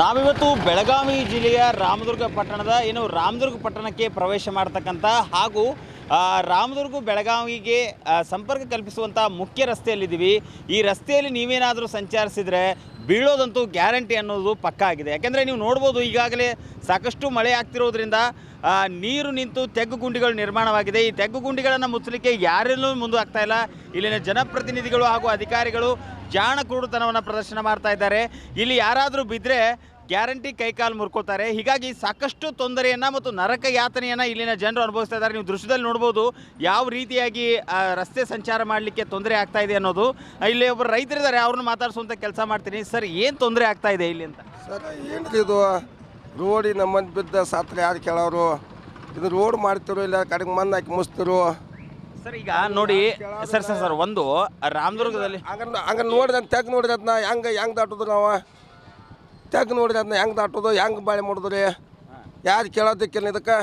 ನಾವಿವತ್ತು ಬೆಳಗಾವಿ ಜಿಲ್ಲೆಯ ರಾಮದುರ್ಗ ಪಟ್ಟಣದ, ಏನು ರಾಮದುರ್ಗ ಪಟ್ಟಣಕ್ಕೆ ಪ್ರವೇಶ ಮಾಡತಕ್ಕಂಥ ಹಾಗೂ ರಾಮದುರ್ಗ ಬೆಳಗಾವಿಗೆ ಸಂಪರ್ಕ ಕಲ್ಪಿಸುವಂಥ ಮುಖ್ಯ ರಸ್ತೆಯಲ್ಲಿದ್ದೀವಿ. ಈ ರಸ್ತೆಯಲ್ಲಿ ನೀವೇನಾದರೂ ಸಂಚರಿಸಿದರೆ ಬೀಳೋದಂತೂ ಗ್ಯಾರಂಟಿ ಅನ್ನೋದು ಪಕ್ಕ ಆಗಿದೆ. ಯಾಕೆಂದರೆ ನೀವು ನೋಡ್ಬೋದು ಈಗಾಗಲೇ ಸಾಕಷ್ಟು ಮಳೆ ಆಗ್ತಿರೋದ್ರಿಂದ ನೀರು ನಿಂತು ತೆಗ್ಗು ಗುಂಡಿಗಳು ನಿರ್ಮಾಣವಾಗಿದೆ. ಈ ತೆಗ್ಗು ಗುಂಡಿಗಳನ್ನು ಮುಚ್ಚಲಿಕ್ಕೆ ಯಾರೆಲ್ಲೂ ಮುಂದೆ ಆಗ್ತಾ ಇಲ್ಲ. ಇಲ್ಲಿನ ಜನಪ್ರತಿನಿಧಿಗಳು ಹಾಗೂ ಅಧಿಕಾರಿಗಳು ಜಾಣ ಕುರುಡುತನವನ್ನು ಪ್ರದರ್ಶನ ಮಾಡ್ತಾ ಇದ್ದಾರೆ. ಇಲ್ಲಿ ಯಾರಾದರೂ ಬಿದ್ದರೆ ಗ್ಯಾರಂಟಿ ಕೈಕಾಲು ಮುರ್ಕೋತಾರೆ ಹೀಗಾಗಿ ಸಾಕಷ್ಟು ತೊಂದರೆಯನ್ನು ಮತ್ತು ನರಕ ಯಾತನೆಯನ್ನು ಇಲ್ಲಿನ ಜನರು ಅನುಭವಿಸ್ತಾ ಇದ್ದಾರೆ. ನೀವು ದೃಶ್ಯದಲ್ಲಿ ನೋಡ್ಬೋದು ಯಾವ ರೀತಿಯಾಗಿ ರಸ್ತೆ ಸಂಚಾರ ಮಾಡಲಿಕ್ಕೆ ತೊಂದರೆ ಆಗ್ತಾ ಇದೆ ಅನ್ನೋದು. ಇಲ್ಲಿ ಒಬ್ಬರು ರೈತರಿದ್ದಾರೆ ಅವ್ರನ್ನ ಮಾತಾಡಿಸುವಂಥ ಕೆಲಸ ಮಾಡ್ತೀನಿ. ಸರ್ ಏನು ತೊಂದರೆ ಆಗ್ತಾ ಇದೆ ಇಲ್ಲಿ ಅಂತ? ಸರ್ ಏನ್ರಿ ಇದು? ರೋಡಿ ನಮ್ಮಂದು ಬಿದ್ದ ಸಾತ್ರೆ ಯಾರು ಕೇಳೋರು? ಇದು ರೋಡ್ ಮಾಡ್ತಿರೋ ಇಲ್ಲ ಕಡೆಗೆ ಮಣ್ಣು ಹಾಕಿ ಮುಸ್ತಿರು ಸರ್ ಈಗ ನೋಡಿ ಸರ್ ಸರ್ ಸರ್ ಒಂದು ರಾಮದುರ್ಗದಲ್ಲಿ ಹಂಗ ಹಂಗ ನೋಡಿದ ತೆಗ್ ನೋಡಿದ ಅದನ್ನ ಹೆಂಗೆ ಹೆಂಗೆ ದಾಟೋದು ನಾವು? ತೆಗ್ ನೋಡಿದ ಅದನ್ನ ಹೆಂಗೆ ದಾಟೋದು ಹೆಂಗೆ ಬಾಳೆ ಮಾಡೋದು ರೀ? ಯಾರು ಕೇಳೋದಿಕ್ಕಿಲ್ಲ ಇದಕ್ಕೆ?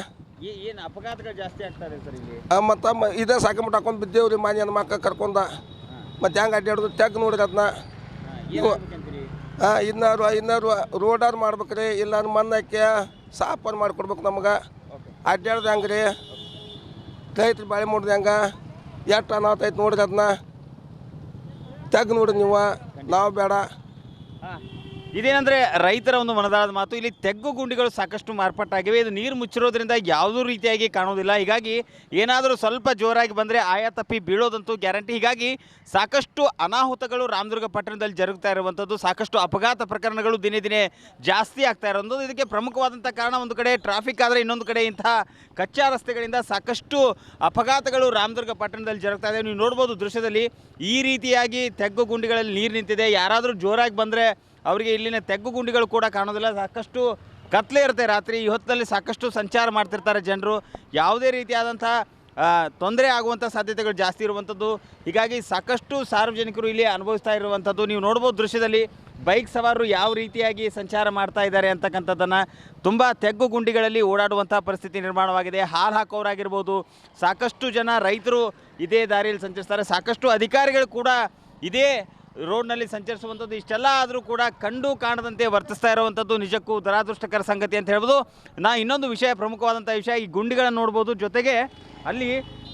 ಏನು ಅಪಘಾತಗಳು ಜಾಸ್ತಿ ಆಗ್ತಾ ಇದೆ ಸರ್ ಇಲ್ಲಿ? ಮತ್ತು ಇದೇ ಹಾಕೊಂಡು ಬಿದ್ದೇವು ರೀ ಮಾನ್ಯನ ಮಕ್ಕ ಕರ್ಕೊಂಡ. ಮತ್ತು ಹೆಂಗೆ ಅಡ್ಡಾಡೋದು ತೆಗ್ ನೋಡಿದ ಅದನ್ನ ಹಾಂ ಇನ್ನಾರು ಇನ್ನಾರು ರೋಡಾರು ಮಾಡ್ಬೇಕ್ರಿ ಇಲ್ಲ ಮಣ್ಣು ಹಾಕಿ ಸಾಫರ್ ಮಾಡಿಕೊಡ್ಬೇಕು ನಮ್ಗೆ. ಅಡ್ಡಾಡ್ದು ಹೆಂಗೆ ರೀ? ರೈತರು ಬಾಳೆ ಮಾಡೋದು ಹೆಂಗೆ? ಎಷ್ಟು ಅನಾಹುತ ಐತೆ ನೋಡ್ರಿ ಅದನ್ನ ತೆಗ್ ನೋಡ್ರಿ ನೀವು. ನಾವು ಬೇಡ. ಇದೇನಂದ್ರೆ ರೈತರ ಒಂದು ಮನದಾಳದ ಮಾತು. ಇಲ್ಲಿ ತೆಗ್ಗು ಗುಂಡಿಗಳು ಸಾಕಷ್ಟು ಮಾರ್ಪಾಟಾಗಿವೆ ಇದು ನೀರು ಮುಚ್ಚಿರೋದ್ರಿಂದ ಯಾವುದೂ ರೀತಿಯಾಗಿ ಕಾಣೋದಿಲ್ಲ. ಹೀಗಾಗಿ ಏನಾದರೂ ಸ್ವಲ್ಪ ಜೋರಾಗಿ ಬಂದರೆ ಆಯಾ ತಪ್ಪಿ ಬೀಳೋದಂತೂ ಗ್ಯಾರಂಟಿ. ಹೀಗಾಗಿ ಸಾಕಷ್ಟು ಅನಾಹುತಗಳು ರಾಮದುರ್ಗ ಪಟ್ಟಣದಲ್ಲಿ ಜರುಗ್ತಾ ಇರುವಂಥದ್ದು, ಸಾಕಷ್ಟು ಅಪಘಾತ ಪ್ರಕರಣಗಳು ದಿನೇ ದಿನೇ ಜಾಸ್ತಿ ಆಗ್ತಾ ಇರೋದು ಇದಕ್ಕೆ ಪ್ರಮುಖವಾದಂಥ ಕಾರಣ ಒಂದು ಕಡೆ ಟ್ರಾಫಿಕ್ ಆದರೆ ಇನ್ನೊಂದು ಕಡೆ ಇಂತಹ ಕಚ್ಚಾ ರಸ್ತೆಗಳಿಂದ ಸಾಕಷ್ಟು ಅಪಘಾತಗಳು ರಾಮದುರ್ಗ ಪಟ್ಟಣದಲ್ಲಿ ಜರುಗ್ತಾ ಇದೆ. ನೀವು ನೋಡ್ಬೋದು ದೃಶ್ಯದಲ್ಲಿ ಈ ರೀತಿಯಾಗಿ ತೆಗ್ಗು ಗುಂಡಿಗಳಲ್ಲಿ ನೀರು ನಿಂತಿದೆ. ಯಾರಾದರೂ ಜೋರಾಗಿ ಬಂದರೆ ಅವರಿಗೆ ಇಲ್ಲಿನ ತೆಗ್ಗು ಗುಂಡಿಗಳು ಕೂಡ ಕಾಣೋದಿಲ್ಲ. ಸಾಕಷ್ಟು ಕತ್ಲೆ ಇರುತ್ತೆ ರಾತ್ರಿ. ಈ ಹೊತ್ತಿನಲ್ಲಿ ಸಾಕಷ್ಟು ಸಂಚಾರ ಮಾಡ್ತಿರ್ತಾರೆ ಜನರು. ಯಾವುದೇ ರೀತಿಯಾದಂಥ ತೊಂದರೆ ಆಗುವಂಥ ಸಾಧ್ಯತೆಗಳು ಜಾಸ್ತಿ ಇರುವಂಥದ್ದು. ಹೀಗಾಗಿ ಸಾಕಷ್ಟು ಸಾರ್ವಜನಿಕರು ಇಲ್ಲಿ ಅನುಭವಿಸ್ತಾ ಇರುವಂಥದ್ದು. ನೀವು ನೋಡ್ಬೋದು ದೃಶ್ಯದಲ್ಲಿ ಬೈಕ್ ಸವಾರರು ಯಾವ ರೀತಿಯಾಗಿ ಸಂಚಾರ ಮಾಡ್ತಾ ಇದ್ದಾರೆ ಅಂತಕ್ಕಂಥದ್ದನ್ನು. ತುಂಬ ತೆಗ್ಗು ಗುಂಡಿಗಳಲ್ಲಿ ಓಡಾಡುವಂಥ ಪರಿಸ್ಥಿತಿ ನಿರ್ಮಾಣವಾಗಿದೆ. ಹಾಲು ಹಾಕೋರಾಗಿರ್ಬೋದು ಸಾಕಷ್ಟು ಜನ ರೈತರು ಇದೇ ದಾರಿಯಲ್ಲಿ ಸಂಚರಿಸ್ತಾರೆ. ಸಾಕಷ್ಟು ಅಧಿಕಾರಿಗಳು ಕೂಡ ಇದೇ ರೋಡ್ನಲ್ಲಿ ಸಂಚರಿಸುವಂಥದ್ದು ಇಷ್ಟೆಲ್ಲ ಆದರೂ ಕೂಡ ಕಂಡು ಕಾಣದಂತೆ ವರ್ತಿಸ್ತಾ ಇರುವಂಥದ್ದು ನಿಜಕ್ಕೂ ದುರಾದೃಷ್ಟಕರ ಸಂಗತಿ ಅಂತ ಹೇಳ್ಬೋದು. ನಾ ಇನ್ನೊಂದು ವಿಷಯ ಪ್ರಮುಖವಾದಂಥ ವಿಷಯ, ಈ ಗುಂಡಿಗಳನ್ನು ನೋಡ್ಬೋದು. ಜೊತೆಗೆ ಅಲ್ಲಿ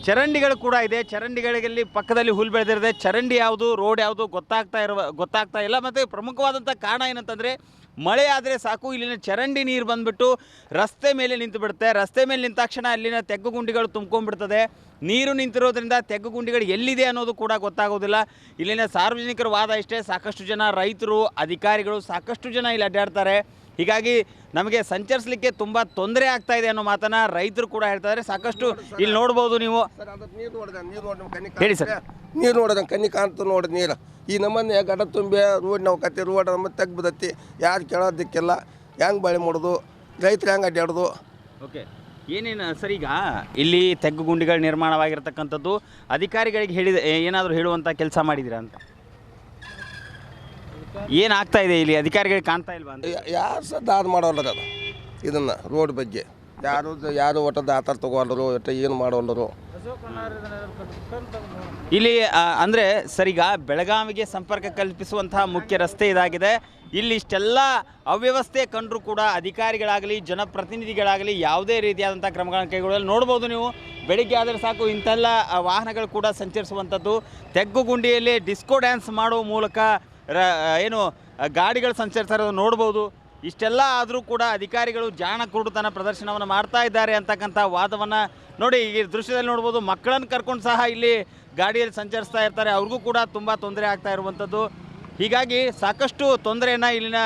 ಚರಂಡಿಗಳು ಕೂಡ ಇದೆ. ಚರಂಡಿಗಳಲ್ಲಿ ಪಕ್ಕದಲ್ಲಿ ಹುಲ್ ಬೆಳೆದಿರದೆ, ಚರಂಡಿ ಯಾವುದು, ರೋಡ್ ಯಾವುದು ಗೊತ್ತಾಗ್ತಾ ಇರುವ, ಗೊತ್ತಾಗ್ತಾ ಇಲ್ಲ. ಮತ್ತು ಪ್ರಮುಖವಾದಂಥ ಕಾರಣ ಏನಂತಂದರೆ ಮಳೆ ಆದರೆ ಸಾಕು, ಇಲ್ಲಿನ ಚರಂಡಿ ನೀರು ಬಂದ್ಬಿಟ್ಟು ರಸ್ತೆ ಮೇಲೆ ನಿಂತು ಬಿಡುತ್ತೆ. ರಸ್ತೆ ಮೇಲೆ ನಿಂತ ತಕ್ಷಣ ಅಲ್ಲಿನ ತೆಗ್ಗು ಗುಂಡಿಗಳು ತುಂಬ್ಕೊಂಡ್ಬಿಡ್ತದೆ. ನೀರು ನಿಂತಿರೋದ್ರಿಂದ ತೆಗ್ಗು ಗುಂಡಿಗಳು ಎಲ್ಲಿದೆ ಅನ್ನೋದು ಕೂಡ ಗೊತ್ತಾಗೋದಿಲ್ಲ. ಇಲ್ಲಿನ ಸಾರ್ವಜನಿಕರ ವಾದ ಇಷ್ಟೇ. ಸಾಕಷ್ಟು ಜನ ರೈತರು, ಅಧಿಕಾರಿಗಳು ಸಾಕಷ್ಟು ಜನ ಇಲ್ಲಿ ಅಡ್ಡಾಡ್ತಾರೆ. ಹೀಗಾಗಿ ನಮಗೆ ಸಂಚರಿಸಲಿಕ್ಕೆ ತುಂಬ ತೊಂದರೆ ಆಗ್ತಾ ಇದೆ ಅನ್ನೋ ಮಾತನ್ನ ರೈತರು ಕೂಡ ಹೇಳ್ತಾ ಇದ್ದಾರೆ. ಸಾಕಷ್ಟು ಇಲ್ಲಿ ನೋಡ್ಬೋದು ನೀವು. ಹೇಳಿ ಸರ್. ನೀರು ನೋಡಿದ ಕಣ್ಣಿ ಕಾಣ್ತು ನೋಡಿ ನೀರು. ಈ ನಮ್ಮನ್ನ ಗಡ ತುಂಬಿ ರೋಡ್ ನಾವು ಕತ್ತಿ ರೋಡ್ ನಮ್ಮ ತೆಗ್ ಬಿದತ್ತಿ ಯಾರು ಕೇಳೋದಕ್ಕಿಲ್ಲ ಹೆಂಗೆ ಬಾಳೆ ಮಾಡೋದು ರೈತರು ಹೆಂಗೆ ಅಡ್ಡಾಡೋದು ಓಕೆ. ಏನೇನು ಸರ್ ಈಗ ಇಲ್ಲಿ ತೆಗ್ಗು ಗುಂಡಿಗಳು ನಿರ್ಮಾಣವಾಗಿರ್ತಕ್ಕಂಥದ್ದು ಅಧಿಕಾರಿಗಳಿಗೆ ಹೇಳಿದ ಏನಾದರೂ ಹೇಳುವಂಥ ಕೆಲಸ ಮಾಡಿದ್ದೀರಾ ಅಂತ? ಏನಾಗ್ತಾ ಇದೆ ಇಲ್ಲಿ? ಅಧಿಕಾರಿಗಳಿಗೆ ಕಾಣ್ತಾ ಇಲ್ವಾ ಅಂತ? ಯಾರು ಸಹ ದಾದ ಮಾಡೋಲ್ಲ ಅದು? ಇದನ್ನು ರೋಡ್ ಬಗ್ಗೆ. ಯಾರು ಯಾರು ಒಟ್ಟ ದಾತಾರ ತಗೋಲ್ಲರು ಒಟ್ಟ ಏನು ಮಾಡೋಲ್ಲರು ಇಲ್ಲಿ ಅಂದರೆ ಅಂದ್ರೆ ಸರ್ ಈಗ ಬೆಳಗಾವಿಗೆ ಸಂಪರ್ಕ ಕಲ್ಪಿಸುವಂತಹ ಮುಖ್ಯ ರಸ್ತೆ ಇದಾಗಿದೆ. ಇಲ್ಲಿ ಇಷ್ಟೆಲ್ಲ ಅವ್ಯವಸ್ಥೆ ಕಂಡರೂ ಕೂಡ ಅಧಿಕಾರಿಗಳಾಗಲಿ ಜನಪ್ರತಿನಿಧಿಗಳಾಗಲಿ ಯಾವುದೇ ರೀತಿಯಾದಂಥ ಕ್ರಮಗಳನ್ನು ಕೈಗೊಳ್ಳಲು ನೋಡ್ಬೋದು ನೀವು ಬೆಳಿಗ್ಗೆ ಆದರೆ ಸಾಕು ಇಂಥೆಲ್ಲ ಆ, ವಾಹನಗಳು ಕೂಡ ಸಂಚರಿಸುವಂಥದ್ದು. ತೆಗ್ಗು ಗುಂಡಿಯಲ್ಲಿ ಡಿಸ್ಕೋ ಡ್ಯಾನ್ಸ್ ಮಾಡುವ ಮೂಲಕ ಏನು ಗಾಡಿಗಳು ಸಂಚರಿಸ್ತಾ ಇರೋದು ನೋಡ್ಬೋದು. ಇಷ್ಟೆಲ್ಲ ಆದರೂ ಕೂಡ ಅಧಿಕಾರಿಗಳು ಜಾಣ ಕುರುಡುತನ ಪ್ರದರ್ಶನವನ್ನು ಮಾಡ್ತಾ ಇದ್ದಾರೆ ಅಂತಕ್ಕಂಥ ವಾದವನ್ನು ನೋಡಿ, ಈ ದೃಶ್ಯದಲ್ಲಿ ನೋಡ್ಬೋದು, ಮಕ್ಕಳನ್ನು ಕರ್ಕೊಂಡು ಸಹ ಇಲ್ಲಿ ಗಾಡಿಯಲ್ಲಿ ಸಂಚರಿಸ್ತಾ ಇರ್ತಾರೆ. ಅವ್ರಿಗೂ ಕೂಡ ತುಂಬ ತೊಂದರೆ ಆಗ್ತಾ ಇರುವಂಥದ್ದು. ಹೀಗಾಗಿ ಸಾಕಷ್ಟು ತೊಂದರೆಯನ್ನು ಇಲ್ಲಿನ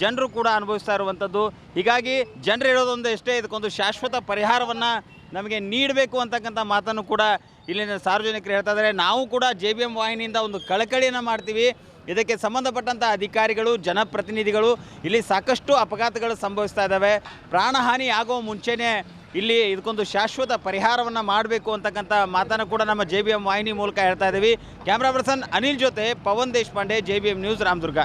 ಜನರು ಕೂಡ ಅನುಭವಿಸ್ತಾ ಇರುವಂಥದ್ದು. ಹೀಗಾಗಿ ಜನರು ಹೇಳೋದೊಂದು ಎಷ್ಟೇ, ಇದಕ್ಕೊಂದು ಶಾಶ್ವತ ಪರಿಹಾರವನ್ನು ನಮಗೆ ನೀಡಬೇಕು ಅಂತಕ್ಕಂಥ ಮಾತನ್ನು ಕೂಡ ಇಲ್ಲಿನ ಸಾರ್ವಜನಿಕರು ಹೇಳ್ತಾ ಇದ್ದಾರೆ. ನಾವು ಕೂಡ ಜೆ ಬಿ ಎಂ ವಾಹಿನಿಯಿಂದ ಒಂದು ಕಳಕಳಿಯನ್ನು ಮಾಡ್ತೀವಿ. ಇದಕ್ಕೆ ಸಂಬಂಧಪಟ್ಟಂಥ ಅಧಿಕಾರಿಗಳು, ಜನಪ್ರತಿನಿಧಿಗಳು ಇಲ್ಲಿ ಸಾಕಷ್ಟು ಅಪಘಾತಗಳು ಸಂಭವಿಸ್ತಾ ಇದ್ದಾವೆ. ಪ್ರಾಣಹಾನಿ ಆಗೋ ಮುಂಚೆನೇ ಇಲ್ಲಿ ಇದಕ್ಕೊಂದು ಶಾಶ್ವತ ಪರಿಹಾರವನ್ನು ಮಾಡಬೇಕು ಅಂತಕ್ಕಂಥ ಮಾತನ್ನು ಕೂಡ ನಮ್ಮ ಜೆ ಬಿ ಎಂ ವಾಹಿನಿ ಮೂಲಕ ಹೇಳ್ತಾ ಇದ್ದೀವಿ. ಕ್ಯಾಮ್ರಾ ಪರ್ಸನ್ ಅನಿಲ್ ಜೊತೆ Pavan Deshpande, J B M news Ramdurg.